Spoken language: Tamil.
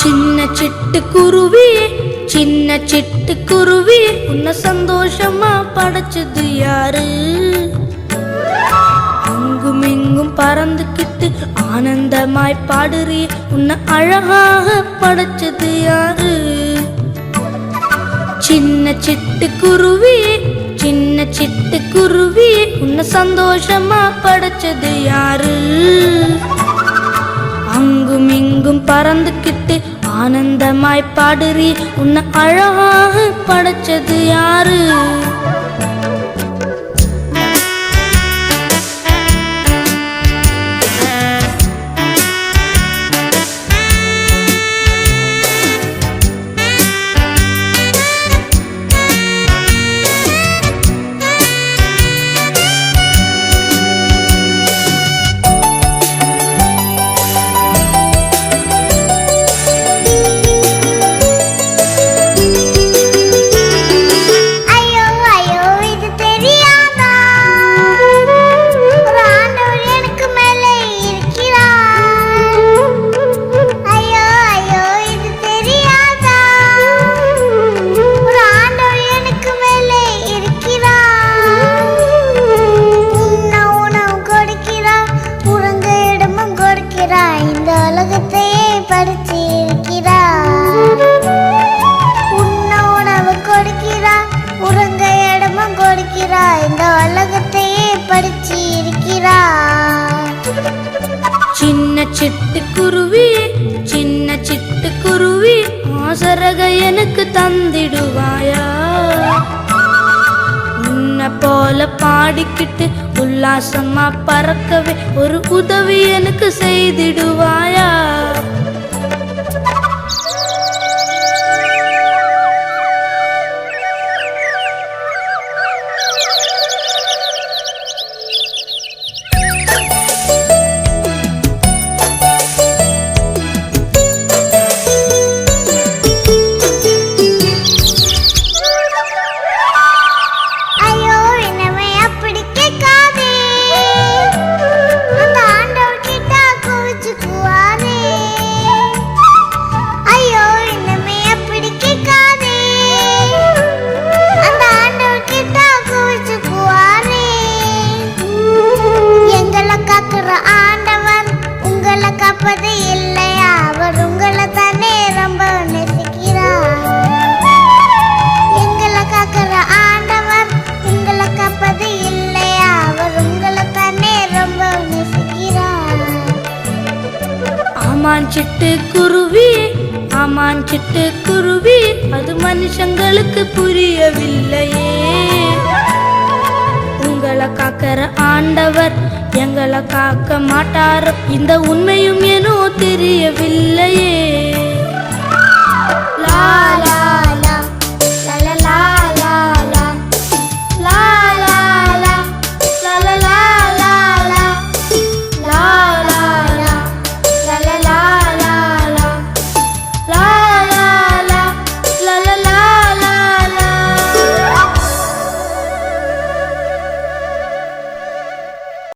சின்ன சிட்டு குருவி சின்ன சிட்டு குருவி உன்னை சந்தோஷமா படைச்சது யாரு? அங்கும் இங்கும் பறந்துக்கிட்டு ஆனந்தமாய் பாடுறீ உன்னை அழகாக படைச்சது யாரு? சின்ன சிட்டு குருவி சின்ன சிட்டு குருவி உன்னை சந்தோஷமா படைச்சது யாரு? அங்கும் இங்கும் பறந்துக்கிட்டு ஆனந்தமாய் பாடுறி உன்னை அழகாக படைச்சது யாரு? சின்ன சிட்டுக்குருவி சின்ன சிட்டுக்குருவி ஆசரக எனக்கு தந்திடுவாயா? உன்னை போல பாடிக்கிட்டு உல்லாசமா பறக்கவே ஒரு உதவி எனக்கு செய்திடுவாயா? ஆமான் சிட்டு குருவி ஆமான் சிட்டு குருவி அது மனுஷங்களுக்கு புரியவில்லையே. உங்களை காக்கிற ஆண்டவர் எங்களை காக்க மாட்டார் இந்த உண்மையும் ஏனோ தெரியவில்லையே. லாலா லா.